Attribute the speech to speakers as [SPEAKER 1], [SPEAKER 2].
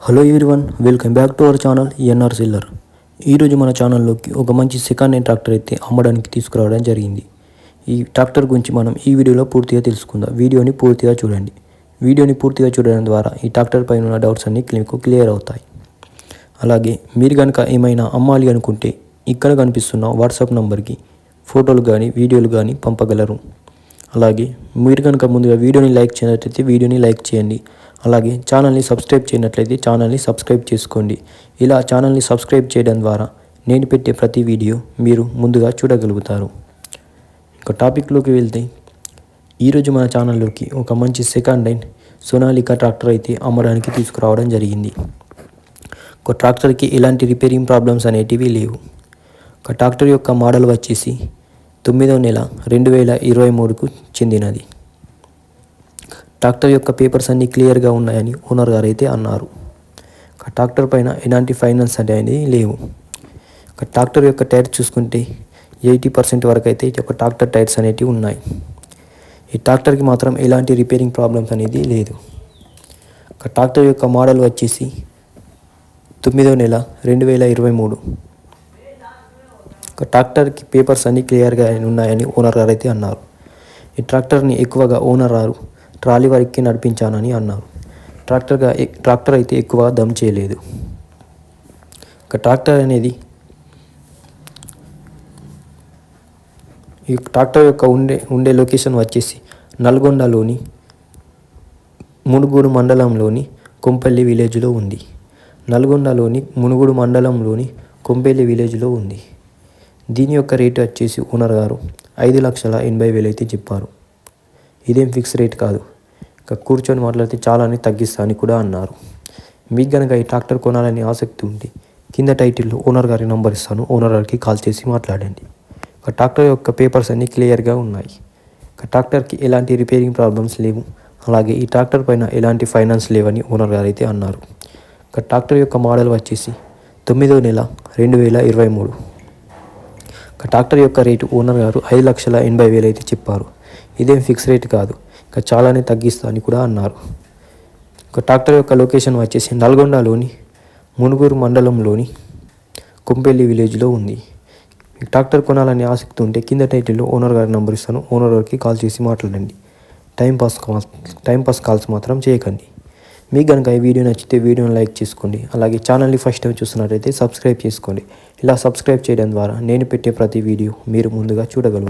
[SPEAKER 1] Hello everyone welcome back to our channel NR సిల్లర్ ఈరోజు మన ఛానల్లోకి ఒక మంచి సెకండ్ హ్యాండ్ ట్రాక్టర్ అయితే అమ్మడానికి తీసుకురావడం జరిగింది. ఈ ట్రాక్టర్ గురించి మనం ఈ వీడియోలో పూర్తిగా తెలుసుకుందాం. వీడియోని పూర్తిగా చూడండి. వీడియోని పూర్తిగా చూడడం ద్వారా ఈ ట్రాక్టర్ పైన ఉన్న డౌట్స్ అన్ని మీకు క్లియర్ అవుతాయి. అలాగే మీరు కనుక ఏమైనా అమ్మాలి అనుకుంటే ఇక్కడ కనిపిస్తున్న వాట్సాప్ నంబర్కి ఫోటోలు కానీ వీడియోలు కానీ పంపగలరు. అలాగే మీరు కనుక ముందుగా వీడియోని లైక్ చేయనట్లయితే వీడియోని లైక్ చేయండి. అలాగే ఛానల్ని సబ్స్క్రైబ్ చేయనట్లయితే ఛానల్ని సబ్స్క్రైబ్ చేసుకోండి. ఇలా ఛానల్ని సబ్స్క్రైబ్ చేయడం ద్వారా నేను పెట్టే ప్రతి వీడియో మీరు ముందుగా చూడగలుగుతారు. ఇంకా టాపిక్లోకి వెళ్తే ఈరోజు మన ఛానల్లోకి ఒక మంచి సెకండ్ హ్యాండ్ సోనాలికా ట్రాక్టర్ అయితే అమ్మడానికి తీసుకురావడం జరిగింది. ఒక ట్రాక్టర్కి ఎలాంటి రిపేరింగ్ ప్రాబ్లమ్స్ అనేటివి లేవు. ఒక ట్రాక్టర్ యొక్క మోడల్ వచ్చేసి తొమ్మిదో నెల రెండు వేల ఇరవై మూడుకు చెందినది. ట్రాక్టర్ యొక్క పేపర్స్ అన్నీ క్లియర్గా ఉన్నాయని ఓనర్ గారు అయితే అన్నారు. ఒక ట్రాక్టర్ పైన ఎలాంటి ఫైనాన్స్ అనేది లేవు. ఒక ట్రాక్టర్ యొక్క టైర్ చూసుకుంటే ఎయిటీ పర్సెంట్ వరకు అయితే ఒక ట్రాక్టర్ టైర్స్ అనేటివి ఉన్నాయి. ఈ ట్రాక్టర్కి మాత్రం ఎలాంటి రిపేరింగ్ ప్రాబ్లమ్స్ అనేది లేదు. ఒక ట్రాక్టర్ యొక్క మోడల్ వచ్చేసి తొమ్మిదో నెల రెండు వేల ఇరవై మూడు. ఒక ట్రాక్టర్కి పేపర్స్ అన్నీ క్లియర్గా ఉన్నాయని ఓనర్ గారు అయితే అన్నారు. ఈ ట్రాక్టర్ని ఎక్కువగా ఓనర్ గారు ట్రాలీ వరకు నడిపించానని అన్నారు. ట్రాక్టర్గా ట్రాక్టర్ అయితే ఎక్కువ దమ్ చేయలేదు. ఒక ట్రాక్టర్ అనేది ఈ ట్రాక్టర్ యొక్క ఉండే ఉండే లొకేషన్ వచ్చేసి నల్గొండలోని మునుగోడు మండలంలోని కొంపల్లి విలేజ్లో ఉంది. నల్గొండలోని మునుగోడు మండలంలోని కొంపల్లి విలేజ్లో ఉంది. దీని యొక్క రేటు వచ్చేసి ఓనర్ గారు ఐదు లక్షల ఎనభై వేలు అయితే చెప్పారు. ఇదేం ఫిక్స్ రేట్ కాదు. ఇక కూర్చొని మాట్లాడితే చాలానే తగ్గిస్తా అని కూడా అన్నారు. మీకు కనుక ఈ ట్రాక్టర్ కొనాలని ఆసక్తి ఉంటే కింద టైటిల్లో ఓనర్ గారి నంబర్ ఇస్తాను. ఓనర్ గారికి కాల్ చేసి మాట్లాడండి. ఒక ట్రాక్టర్ యొక్క పేపర్స్ అన్నీ క్లియర్గా ఉన్నాయి. ఒక ట్రాక్టర్కి ఎలాంటి రిపేరింగ్ ప్రాబ్లమ్స్ లేవు. అలాగే ఈ ట్రాక్టర్ పైన ఎలాంటి ఫైనాన్స్ లేవని ఓనర్ గారు అయితే అన్నారు. ఒక ట్రాక్టర్ యొక్క మోడల్ వచ్చేసి తొమ్మిదో నెల రెండు వేల ఇరవై మూడు. ఒక ట్రాక్టర్ యొక్క రేటు ఓనర్ గారు ఐదు లక్షల ఎనభై వేలు అయితే చెప్పారు. ఇదేం ఫిక్స్ రేట్ కాదు. ఇంకా చాలానే తగ్గిస్తా అని కూడా అన్నారు. ఒక ట్రాక్టర్ యొక్క లొకేషన్ వచ్చేసి నల్గొండలోని మునుగూరు మండలంలోని కుంపెల్లి విలేజ్లో ఉంది. మీకు ట్రాక్టర్ కొనాలని ఆసక్తి ఉంటే కింద టైటిల్లో ఓనర్ గారి నెంబర్ ఇస్తాను. ఓనర్ గారికి కాల్ చేసి మాట్లాడండి. Time pass calls time pass calls మాత్రం చేయకండి. మీకు కనుక ఈ వీడియో నచ్చితే వీడియోని లైక్ చేసుకోండి. అలాగే ఛానల్ని ఫస్ట్ టైం చూస్తున్నట్టయితే సబ్స్క్రైబ్ చేసుకోండి. ఇలా సబ్స్క్రైబ్ చేయడం ద్వారా నేను పెట్టే ప్రతి వీడియో మీరు ముందుగా చూడగలరు